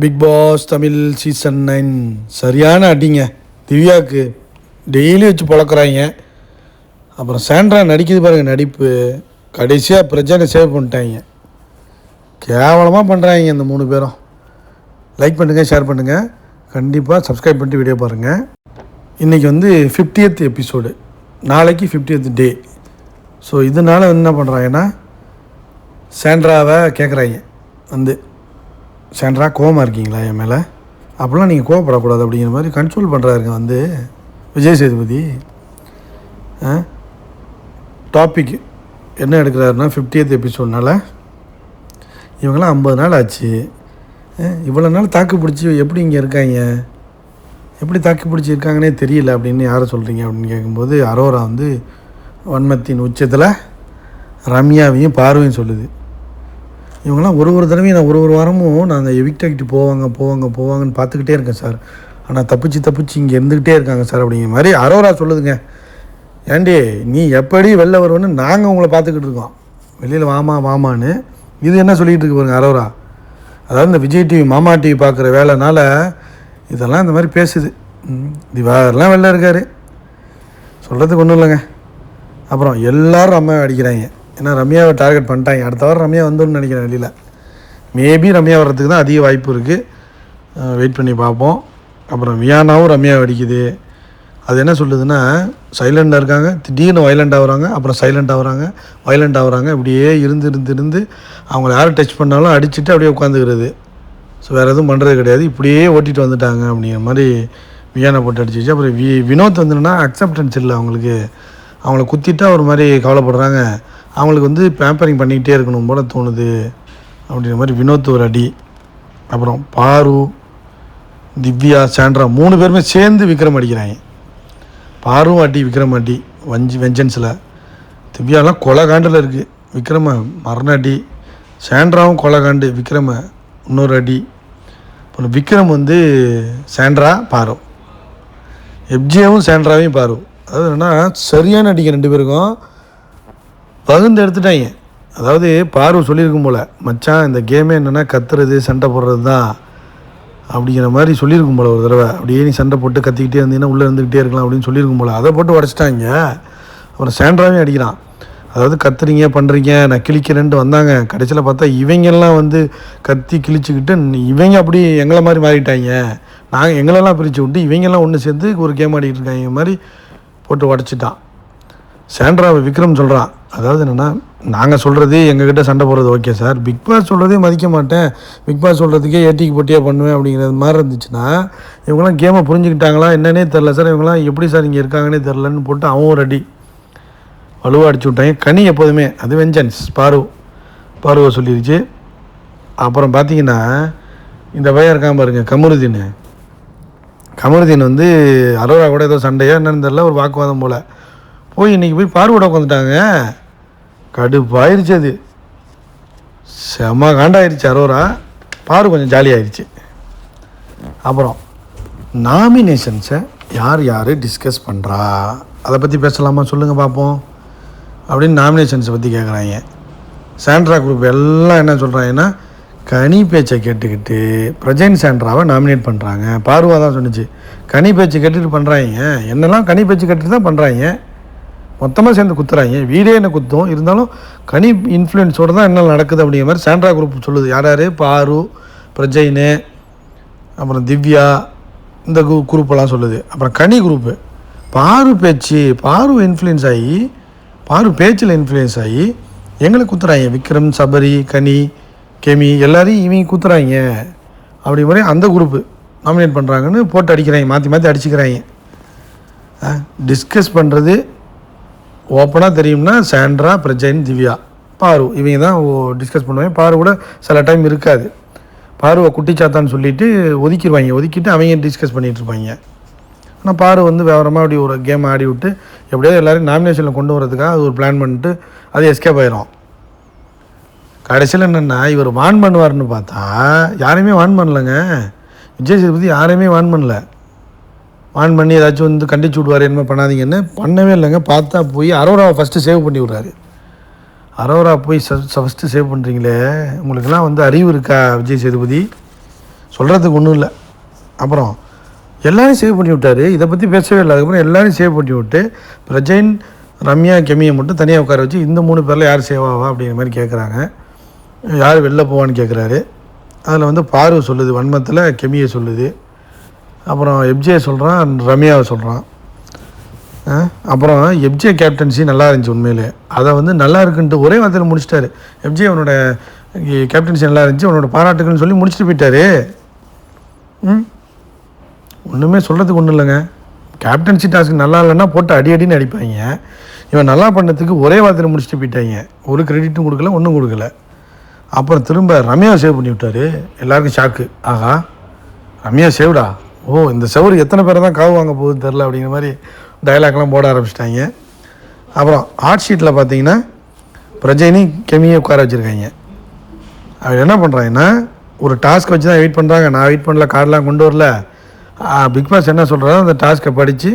Bigg Boss Tamil season nine சரியான அடிங்க. திவ்யாவுக்கு daily வச்சு பழக்கிறாங்க. அப்புறம் சாண்ட்ரா நடிக்குது பாருங்கள் நடிப்பு. கடைசியாக பிரச்சனை சேவ் பண்ணிட்டாங்க. கேவலமாக பண்ணுறாங்க இந்த மூணு பேரும். லைக் பண்ணுங்கள் ஷேர் பண்ணுங்கள் கண்டிப்பாக சப்ஸ்கிரைப் பண்ணிட்டு வீடியோ பாருங்கள் இன்றைக்கி வந்து ஃபிஃப்டியத் எபிசோடு நாளைக்கு ஃபிஃப்டியத் டே ஸோ இதனால் என்ன பண்ணுறாங்கன்னா சாண்ட்ராவை கேட்குறாங்க வந்து சாண்ட்ரா கோவமாக இருக்கீங்களா என் மேலே? அப்போல்லாம் நீங்கள் கோவப்படக்கூடாது அப்படிங்கிற மாதிரி கன்ட்ரோல் பண்ணுறாருங்க வந்து விஜய் சேதுபதி. டாபிக் என்ன எடுக்கிறாருன்னா ஃபிஃப்டியத் எபிசோட்னால இவங்கெல்லாம் ஐம்பது நாள் ஆச்சு. இவ்வளோ நாள் தாக்கு பிடிச்சி எப்படி இங்கே இருக்காங்க? எப்படி தாக்கு பிடிச்சி இருக்காங்கன்னே தெரியல அப்படின்னு யாரை சொல்கிறீங்க அப்படின்னு கேட்கும்போது அரோரா வந்து வன்மத்தின் உச்சத்தில் ரம்யாவையும் பார்வையும் சொல்லுது. இவங்கெல்லாம் ஒரு ஒரு தடவையும் நான் ஒரு ஒரு வாரமும் நாங்கள் எவிக்ட் ஆகிட்டு போவாங்க போவாங்க போவாங்கன்னு பார்த்துக்கிட்டே இருக்கேன் சார். ஆனால் தப்பிச்சு தப்பிச்சு இங்கே இருந்துக்கிட்டே இருக்காங்க சார் அப்படிங்கிற மாதிரி அரோரா சொல்லுதுங்க. ஏண்டி நீ எப்படி வெளில வருவேன்னு நாங்கள் உங்களை பார்த்துக்கிட்டு இருக்கோம். வெளியில் வாமா வாமான்னு. இது என்ன சொல்லிகிட்டு இருக்கு பாருங்க அரோரா. அதாவது இந்த விஜய் டிவி மாமா டிவி பார்க்குற வேலைனால இதெல்லாம் இந்த மாதிரி பேசுது. ம், திவாகர்லாம் வெளில இருக்கார். சொல்கிறதுக்கு ஒன்றும் இல்லைங்க. அப்புறம் எல்லோரும் அம்மா அடிக்கிறாங்க. ஏன்னா ரம்யாவை டார்கெட் பண்ணிட்டாங்க. அடுத்த வாரம் ரம்யா வந்துடும் நினைக்கிறேன் வெளியில். மேபி ரம்யா வர்றதுக்கு தான் அதிக வாய்ப்பு இருக்குது வெயிட் பண்ணி பார்ப்போம். அப்புறம் வியானாவும் ரம்யாவை அடிக்குது. அது என்ன சொல்லுதுன்னா சைலண்டாக இருக்காங்க. திடீர்னு வைலண்ட் ஆகுறாங்க அப்புறம் சைலண்ட் ஆகுறாங்க வைலண்ட் ஆகுறாங்க இப்படியே இருந்து இருந்து இருந்து அவங்கள யாரும் டச் பண்ணாலும் அடிச்சுட்டு அப்படியே உட்காந்துக்கிறது. ஸோ வேறு எதுவும் பண்ணுறது கிடையாது. இப்படியே ஓட்டிகிட்டு வந்துட்டாங்க அப்படிங்கிற மாதிரி வியானை போட்டு அடிச்சிச்சு அப்புறம் வி வினோத் வந்துன்னா அக்செப்டன்ஸ் இல்லை அவங்களுக்கு. அவங்கள குத்திட்டா ஒரு மாதிரி கவலைப்படுறாங்க. அவங்களுக்கு வந்து பேம்பரிங் பண்ணிக்கிட்டே இருக்கணும் போல தோணுது அப்படிங்கிற மாதிரி வினோத் ஒரு அடி. அப்புறம் பாரு திவ்யா சாண்ட்ரா மூணு பேருமே சேர்ந்து விக்ரம் அடிக்கிறாங்க. பாரும் அடி விக்ரம் அடி வஞ்சி வெஞ்சன்ஸில். திவ்யாலாம் கொலகாண்டில் இருக்குது விக்ரம மரண அடி சாண்ட்ராவும் கொலகாண்டு விக்ரம இன்னொரு அடி. அப்புறம் விக்ரம் வந்து சாண்ட்ரா பாரும் எப்ஜியாவும் சாண்ட்ராவையும் பாரும் அதாவது என்னன்னா சரியான அடிக்க ரெண்டு பேருக்கும். பகுந்து எடுத்துட்டாங்க. அதாவது பார்வை சொல்லியிருக்கும் போல் மச்சான் இந்த கேமே என்னென்னா கத்துறது சண்டை போடுறது தான் அப்படிங்கிற மாதிரி சொல்லியிருக்கும் போல் ஒரு தடவை. அப்படியே நீ சண்டை போட்டு கத்திக்கிட்டே இருந்தீங்கன்னா உள்ளே இருந்துக்கிட்டே இருக்கலாம் அப்படின்னு சொல்லியிருக்கும் போல். அதை போட்டு உடச்சிட்டாங்க. அப்புறம் சாண்ட்ராவையும் அடிக்கிறான். அதாவது கத்துறீங்க பண்ணுறீங்க நான் கிழிக்கிறேன்ட்டு வந்தாங்க. கடைசியில் பார்த்தா இவங்கெல்லாம் வந்து கத்தி கிழிச்சுக்கிட்டு இவங்க அப்படி எங்களை மாதிரி மாறிட்டாங்க. நாங்கள் எங்களெல்லாம் பிரித்து விட்டு இவங்கெல்லாம் ஒன்று சேர்ந்து ஒரு கேம் ஆடிக்கிட்டு இருக்காங்க மாதிரி போட்டு உடச்சிட்டான். சேண்ட்ராவை விக்ரம் சொல்கிறான் அதாவது என்னென்னா நாங்கள் சொல்கிறது எங்ககிட்ட சண்டை போடுறது ஓகே சார் பிக் பாஸ் சொல்கிறதே மதிக்க மாட்டேன். பிக் பாஸ் சொல்கிறதுக்கே ஏட்டிக்கு போட்டியாக பண்ணுவேன் அப்படிங்கிறது மாதிரி இருந்துச்சுன்னா இவங்களாம் கேமை புரிஞ்சுக்கிட்டாங்களா என்னன்னே தெரில சார் இவங்களாம் எப்படி சார் இங்கே இருக்காங்கன்னே தெரிலன்னு போட்டு அவன் ஒரு அடி. வலுவாக அடிச்சு விட்டாங்க. கனி எப்போதுமே அது வெஞ்சன்ஸ் பாரு. பாருவை சொல்லிருச்சு. அப்புறம் பார்த்தீங்கன்னா இந்த பையன் இருக்கான் பாருங்க கமருதீன். கமருதீன் வந்து அரோரா கூட ஏதோ சண்டையாக என்னன்னு தெரில ஒரு வாக்குவாதம் போல். போய் இன்றைக்கி போய் பார்வோட உட்காந்துட்டாங்க கடுப்பாயிருச்சு அது. செம காண்டாயிருச்சு அரோரா. பாரு கொஞ்சம் ஜாலியாயிருச்சு. அப்புறம் நாமினேஷன்ஸை யார் யார் டிஸ்கஸ் பண்ணுறா அதை பற்றி பேசலாமா? சொல்லுங்கள் பார்ப்போம் அப்படின்னு நாமினேஷன்ஸை பற்றி கேட்குறாங்க சாண்ட்ரா குரூப் எல்லாம் என்ன சொல்கிறாங்கன்னா கனி பேச்சை கேட்டுக்கிட்டு பிரஜன் சாண்ட்ராவை நாமினேட் பண்ணுறாங்க பார்வா தான் சொன்னிச்சு. கனி பேச்சை கேட்டுட்டு பண்ணுறாங்க என்னெல்லாம் கனி பேச்சு கேட்டுட்டு தான் பண்ணுறாங்க மொத்தமாக சேர்ந்து குத்துறாங்க. வீடே என்ன குத்தும்? இருந்தாலும் கனி இன்ஃப்ளூயன்ஸோடு தான் என்ன நடக்குது அப்படிங்கிற மாதிரி சாண்ட்ரா குரூப் சொல்லுது. யார் யார்? பாரு பிரஜைனு அப்புறம் திவ்யா இந்த குரூ குரூப்பெல்லாம் சொல்லுது. அப்புறம் கனி குரூப்பு பாரு பேச்சு பாரு இன்ஃப்ளூயன்ஸ் ஆகி பாரு பேச்சில் இன்ஃப்ளூயன்ஸ் ஆகி எங்களை குத்துறாங்க. விக்ரம் சபரி கனி கெமி எல்லாரையும் இவங்க குத்துறாங்க. அப்படி மாதிரி அந்த குரூப்பு நாமினேட் பண்ணுறாங்கன்னு போட்டு அடிக்கிறாங்க. மாற்றி மாற்றி அடிச்சுக்கிறாங்க. டிஸ்கஸ் பண்ணுறது ஓப்பனாக தெரியும்னா சாண்ட்ரா பிரஜைன் திவ்யா பாரு இவங்க தான் டிஸ்கஸ் பண்ணுவாங்க. பாரு கூட சில டைம் இருக்காது. பாருவை குட்டிச்சாத்தான்னு சொல்லிட்டு ஒதுக்கிடுவாங்க ஒதுக்கிட்டு அவங்க டிஸ்கஸ் பண்ணிகிட்டு இருப்பாங்க. ஆனால் பாரு வந்து விவரமாக அப்படி ஒரு கேம் ஆடி விட்டு எப்படியோ எல்லாரையும் நாமினேஷனில் கொண்டு வரதுக்காக அது ஒரு பிளான் பண்ணிட்டு அது எஸ்கேப் ஆயிரும். கடைசியில் என்னென்னா இவர் வான் பண்ணுவார்னு பார்த்தா யாரையுமே வான் பண்ணலைங்க. விஜய் சேதுபதி யாரையுமே வான் பண்ணல. ஆன் பண்ணி ஏதாச்சும் வந்து கண்டிச்சு விடுவார் என்ன பண்ணாதீங்கன்னு பண்ணவே இல்லைங்க. பார்த்தா போய் அரோராவை ஃபஸ்ட்டு சேவ் பண்ணி விட்றாரு. அரோரா போய் ஃபஸ்ட்டு சேவ் பண்ணுறீங்களே உங்களுக்கெல்லாம் வந்து அறிவு இருக்கா விஜய் சேதுபதி? சொல்கிறதுக்கு ஒன்றும் இல்லை. அப்புறம் எல்லாரையும் சேவ் பண்ணி விட்டார். இதை பற்றி பேசவே இல்லை. அதுக்கப்புறம் எல்லாரையும் சேவ் பண்ணி விட்டு பிரஜைன் ரம்யா கெமியை மட்டும் தனியாக உட்கார வச்சு இந்த மூணு பேரில் யார் சேவ் ஆவா அப்படிங்கிற மாதிரி கேட்குறாங்க யார் வெளில போவான்னு கேட்குறாரு அதில் வந்து பார்வை சொல்லுது வன்மத்தில் கெமியை சொல்லுது. அப்புறம் எப்ஜே சொல்கிறான் ரம்யாவை சொல்கிறான் அப்புறம் எப்ஜே கேப்டன்சி நல்லா இருந்துச்சு உண்மையிலே. அதை வந்து நல்லா இருக்குன்ட்டு ஒரே வார்த்தையில் முடிச்சிட்டாரு. எப்ஜே அவனோட கேப்டன்சி நல்லா இருந்துச்சு அவனோட பாராட்டுக்குன்னு சொல்லி முடிச்சுட்டு போயிட்டாரு. ம்? ஒன்றுமே சொல்கிறதுக்கு ஒன்றும் இல்லைங்க. கேப்டன்சி டாஸ்க் நல்லா இல்லைன்னா போட்டு அடி அடின்னு அடிப்பாங்க. இவன் நல்லா பண்ணதுக்கு ஒரே வார்த்தையில் முடிச்சுட்டு போயிட்டாங்க. ஒரு கிரெடிட்டும் கொடுக்கல ஒன்றும் கொடுக்கல. அப்புறம் திரும்ப ரம்யா சேவ் பண்ணி விட்டாரு எல்லாருக்கும் ஷாக்கு ஆஹா. ரம்யா சேவ்டா ஓ இந்த செவரு எத்தனை பேரை தான் காவு வாங்க போகுது தெரில அப்படிங்கிற மாதிரி டயலாக்லாம் போட ஆரம்பிச்சிட்டாங்க. அப்புறம் ஹார்ட் ஷீட்டில் பார்த்தீங்கன்னா பிரஜைனி கெமியை உட்கார வச்சுருக்காங்க. அவர் என்ன பண்ணுறாங்கன்னா ஒரு டாஸ்க் வச்சு தான் வெயிட் பண்ணுறாங்க நான் வெயிட் பண்ணல கார்டெலாம் கொண்டு வரல. பிக் பாஸ் என்ன சொல்கிறாரோ அந்த டாஸ்க்கை படித்து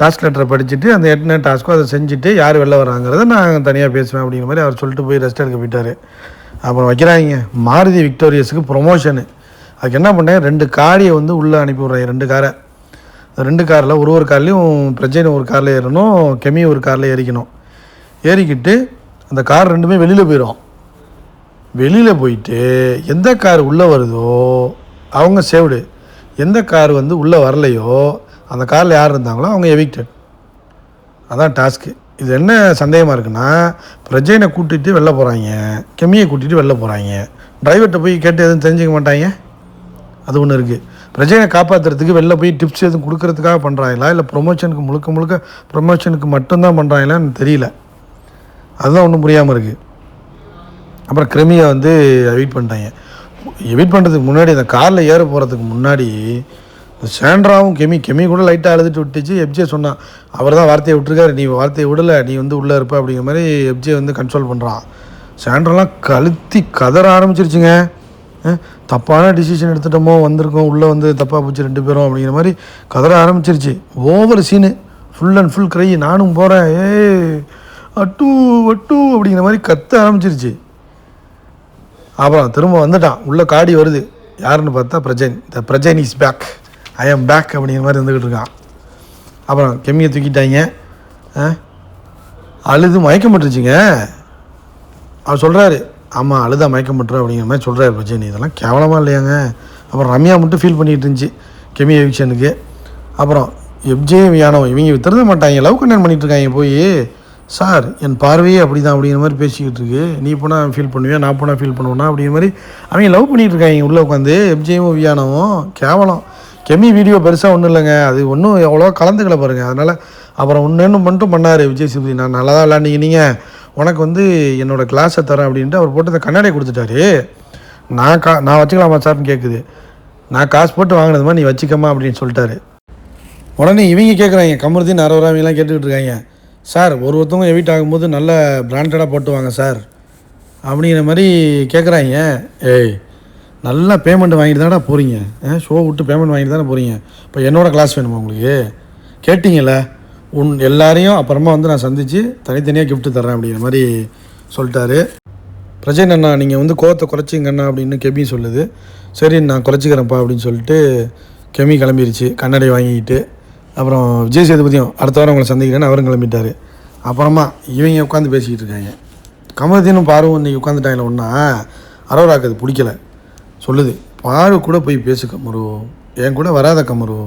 டாஸ்க் லெட்டரை படிச்சுட்டு அந்த என்ன டாஸ்க்கோ அதை செஞ்சுட்டு யார் வெளில வராங்கிறத நான் தனியாக பேசுவேன் அப்படிங்கிற மாதிரி அவர் சொல்லிட்டு போய் ரெஸ்ட் எடுக்க போயிட்டார். அப்புறம் வைக்கிறாங்க. மாருதி விக்டோரியஸுக்கு ப்ரொமோஷனு அதுக்கு என்ன பண்ணேன்? ரெண்டு காரியை வந்து உள்ளே அனுப்பிவிட்றேன் ரெண்டு காரை. ரெண்டு காரில் ஒரு ஒரு கார்லேயும் பிரஜைனை ஒரு காரில் ஏறணும் கெமி ஒரு காரில் ஏறிக்கணும். ஏறிக்கிட்டு அந்த கார் ரெண்டுமே வெளியில் போயிடும் வெளியில் போயிட்டு எந்த கார் உள்ளே வருதோ அவங்க சேவ்டு. எந்த கார் வந்து உள்ளே வரலையோ அந்த காரில் யார் இருந்தாங்களோ அவங்க எவிக்டட். அதான் டாஸ்க்கு. இது என்ன சந்தேகமாக இருக்குன்னா பிரஜைனை கூட்டிகிட்டு வெளில போகிறாங்க கெமியை கூட்டிகிட்டு வெளில போகிறாங்க டிரைவர்கிட்ட போய் கேட்டு எதுவும் தெரிஞ்சுக்க மாட்டாங்க? அது ஒன்று இருக்குது பிரஜைனை காப்பாற்றுறதுக்கு வெளில போய் டிப்ஸ் எதுவும் கொடுக்கறதுக்காக பண்ணுறாங்களா இல்லை ப்ரொமோஷனுக்கு முழுக்க முழுக்க ப்ரொமோஷனுக்கு மட்டும்தான் பண்ணுறாங்களான்னு தெரியல. அதுதான் ஒன்றும் புரியாமல் இருக்குது அப்புறம் கிருமியை வந்து வெயிட் பண்ணிட்டாங்க. எவிட் பண்ணுறதுக்கு முன்னாடி அந்த காரில் ஏற போகிறதுக்கு முன்னாடி இந்த கெமி கெமி கூட லைட்டாக அழுதுட்டு விட்டுச்சு. எப்ஜே சொன்னான் அவர் தான் வார்த்தையை விட்டுருக்காரு. நீ வார்த்தையை விடலை நீ வந்து உள்ளே இருப்ப அப்படிங்கிற மாதிரி எப்ஜே வந்து கன்சோல் பண்ணுறான் சேண்ட்ரெல்லாம் கழுத்தி கதற ஆரம்பிச்சிருச்சுங்க. தப்பான டிசிஷன் எடுத்துட்டோமோ வந்திருக்கோம் உள்ளே வந்து தப்பாக போச்சு ரெண்டு பேரும் அப்படிங்கிற மாதிரி கதற ஆரம்பிச்சிருச்சு. Over scene full and full cry நானும் போகிறேன் ஏ அட்டு அட்டு அப்படிங்கிற மாதிரி கத்த ஆரம்பிச்சிருச்சு. அப்புறம் திரும்ப வந்துட்டான். உள்ளே காடி வருது. யாருன்னு பார்த்தா பிரஜன். த பிரஜன் இஸ் பேக் ஐ ஆம் பேக் அப்படிங்கிற மாதிரி இருந்துக்கிட்டு இருக்கான். அப்புறம் கெம்மியை தூக்கிட்டாங்க. ஆ? அழுது மயக்கம் பட்டுருச்சுங்க. அவர் சொல்கிறாரு ஆமாம் அழுதா மயக்கம் பட்டுரு அப்படிங்கிற மாதிரி சொல்கிறார் பிரஜன் இதெல்லாம் கேவலமாக இல்லையாங்க? அப்புறம் ரம்யா மட்டும் ஃபீல் பண்ணிட்டு இருந்துச்சு கெமி எவிக்ஷனுக்கு. அப்புறம் எப்ஜே யானவ் இவங்க வித்துறத மாட்டாங்க. லவ் கண்டென்ட் பண்ணிட்டு இருக்காங்க போய். சார் என் பார்வையே அப்படி தான் அப்படிங்கிற மாதிரி பேசிக்கிட்டு இருக்கு. நீ போனால் ஃபீல் பண்ணுவியா? நான் போனால் ஃபீல் பண்ணுவேனா? அப்படிங்கிற மாதிரி அவங்க லவ் பண்ணிட்டு இருக்காங்க உள்ளே உட்காந்து. எப்ஜேவும் வியானவும் கேவலம். கெமி வீடியோ பெருசாக ஒன்றும் இல்லைங்க. அது ஒன்றும் எவ்வளோ கலந்துக்கல பாருங்கள் அதனால் அப்புறம் ஒன்று மட்டும் பண்ணார் விஜய் சேதுபதி. நான் நல்லா தான் விளாண்டிங்க நீங்கள் உனக்கு வந்து என்னோடய கிளாஸை தரேன் அப்படின்ட்டு அவர் போட்டு அந்த கண்ணாடியை கொடுத்துட்டாரு. நான் கா நான் வச்சுக்கலாமா சார்னு கேட்குது நான் காசு போட்டு வாங்கினதுமா நீ வச்சுக்கமா அப்படின்னு சொல்லிட்டாரு. உடனே இவங்க கேட்குறாங்க கமருதீன் அரவராமிலாம் கேட்டுக்கிட்டு இருக்காங்க. சார் ஒரு ஒருத்தவங்க எவிட் ஆகும்போது நல்ல பிராண்டடாக போட்டு வாங்க சார் அப்படிங்கிற மாதிரி கேட்குறாங்க ஏய் நல்லா பேமெண்ட் வாங்கிட்டு தானே போகிறீங்க ஷோ விட்டு பேமெண்ட் வாங்கிட்டு தானே போகிறீங்க இப்போ என்னோட கிளாஸ் வேணுமா உங்களுக்கு? கேட்டிங்கல்ல? உன் எல்லாரையும் அப்புறமா வந்து நான் சந்தித்து தனித்தனியாக கிஃப்ட்டு தரேன் அப்படிங்கிற மாதிரி சொல்லிட்டாரு. பிரஜன் அண்ணா நீங்கள் வந்து கோவத்தை குறைச்சிங்கண்ணா அப்படின்னு கெமி சொல்லுது. சரி நான் குறைச்சிக்கிறேன்ப்பா அப்படின்னு சொல்லிட்டு கெமி கிளம்பிருச்சு. கண்ணடை வாங்கிக்கிட்டு அப்புறம் விஜய் சேதுபதியும் அடுத்த வாரம் உங்களை சந்திக்கிறேன்னு அவரும் கிளம்பிட்டாரு. அப்புறமா இவங்க உட்காந்து பேசிக்கிட்டு இருக்காங்க. கமலத்தினும் பார்வம் இன்றைக்கி உட்காந்துட்டாங்களே ஒன்றா அரோராக்கு அது பிடிக்கல. சொல்லுது பாரு கூட போய் பேசு கமரு என் கூட வராத கமரு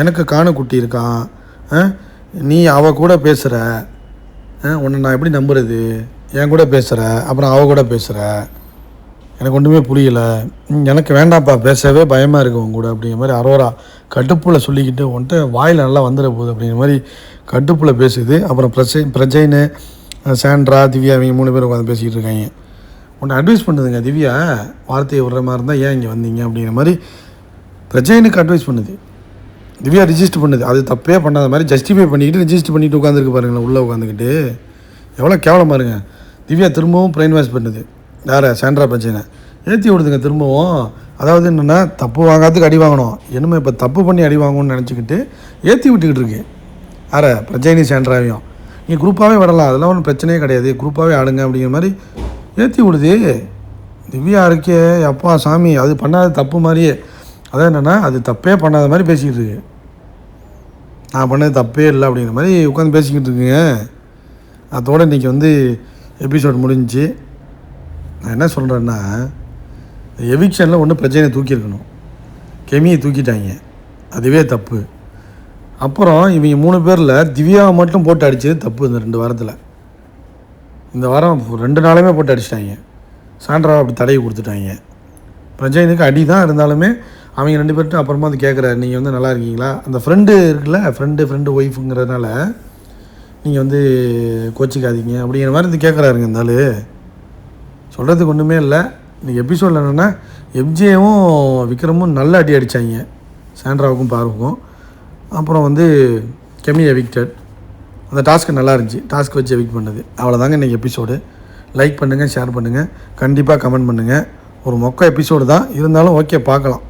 எனக்கு காணக்குட்டி குட்டி இருக்கான் நீ அவ கூட பேசுகிற உன்னை நான் எப்படி நம்புறது? என் கூட பேசுகிற அப்புறம் அவ கூட பேசுகிற எனக்கு ஒன்றுமே புரியல. எனக்கு வேண்டாம்ப்பா பேசவே பயமாக இருக்கு உன் கூட அப்படிங்கிற மாதிரி அரோரா கட்டுப்புள்ள சொல்லிக்கிட்டு உன்ட்டு வாயில் நல்லா வந்துட போகுது அப்படிங்கிற மாதிரி கட்டுப்புள்ள பேசுது. அப்புறம் பிரஜை பிரஜைன்னு சாண்ட்ரா திவ்யா இவங்க மூணு பேர் உட்காந்து பேசிக்கிட்டு இருக்காங்க. உன்னை அட்வைஸ் பண்ணுதுங்க திவ்யா. வார்த்தையை விடுற மாதிரி இருந்தால் ஏன் இங்கே வந்தீங்க அப்படிங்கிற மாதிரி பிரஜைனுக்கு அட்வைஸ் பண்ணுது. திவ்யா ரிஜிஸ்டர் பண்ணுது. அது தப்பே பண்ணாத மாதிரி ஜஸ்டிஃபை பண்ணிக்கிட்டு ரிஜிஸ்டர் பண்ணிட்டு உட்காந்துருக்கு பாருங்களேன் உள்ளே உட்காந்துக்கிட்டு எவ்வளோ கேவலமாக இருங்க. திவ்யா திரும்பவும் பிரெயின் வாஷ் பண்ணுது. யாரை சாண்ட்ரா பிரச்சனை. ஏற்றி விடுதுங்க திரும்பவும். அதாவது என்னென்னா தப்பு வாங்காததுக்கு அடி வாங்கணும். என்னமோ இப்போ தப்பு பண்ணி அடி வாங்கணும்னு நினச்சிக்கிட்டு ஏற்றி விட்டுக்கிட்டு இருக்கு. யாரை பிரஜைனி சாண்ட்ராவையும் நீ குரூப்பாகவே விடலாம். அதெல்லாம் ஒன்றும் பிரச்சனையே கிடையாது. குரூப்பாகவே ஆடுங்க அப்படிங்கிற மாதிரி ஏற்றி விடுது. திவ்யா இருக்கே அப்பா சாமி அது பண்ணாத தப்பு மாதிரியே. அதான் என்னென்னா அது தப்பே பண்ணாத மாதிரி பேசிக்கிட்டு இருக்கு. நான் பண்ணது தப்பே இல்லை அப்படிங்கிற மாதிரி உட்காந்து பேசிக்கிட்டு இருக்குங்க அதோடு இன்றைக்கி வந்து எபிசோட் முடிஞ்சு நான் என்ன சொல்கிறேன்னா எவிக்ஷனில் ஒன்றும் பிரச்சனையை தூக்கியிருக்கணும். கெமியை தூக்கிட்டாங்க. அதுவே தப்பு. அப்புறம் இவங்க மூணு பேரில் திவ்யாவை மட்டும் போட்டு அடித்தது தப்பு இந்த ரெண்டு வாரத்தில். இந்த வாரம் ரெண்டு நாளுமே போட்டு அடிச்சிட்டாங்க. சாண்ட்ராவை அப்படி தடையை கொடுத்துட்டாங்க. பிரஜைனுக்கு அடி தான் இருந்தாலுமே அவங்க ரெண்டு பேர்ட்டும் அப்புறமா வந்து கேட்குறாரு நீங்கள் வந்து நல்லா இருக்கீங்களா? அந்த ஃப்ரெண்டு இருக்குல்ல ஃப்ரெண்டு ஃப்ரெண்டு ஒய்ஃபுங்கிறதுனால நீங்கள் வந்து கோச்சிக்காதீங்க அப்படிங்கிற மாதிரி வந்து கேட்குறாருங்க இந்த ஆள். சொல்கிறதுக்கு ஒன்றுமே இல்லை. இன்றைக்கி எபிசோடில் என்னென்னா எம்ஜேவும் விக்ரமும் நல்ல அடி அடித்தாங்க சாண்ட்ராவுக்கும் பார்வுக்கும். அப்புறம் வந்து கெமி எவிக்டட் அந்த டாஸ்க்கு நல்லா இருந்துச்சு. டாஸ்க் வச்சு எவிக்ட் பண்ணது. அவ்வளோதாங்க இன்றைக்கி எபிசோடு லைக் பண்ணுங்கள் ஷேர் பண்ணுங்கள் கண்டிப்பாக கமெண்ட் பண்ணுங்கள் ஒரு மொக்க எபிசோடு தான். இருந்தாலும் ஓகே பார்க்கலாம்.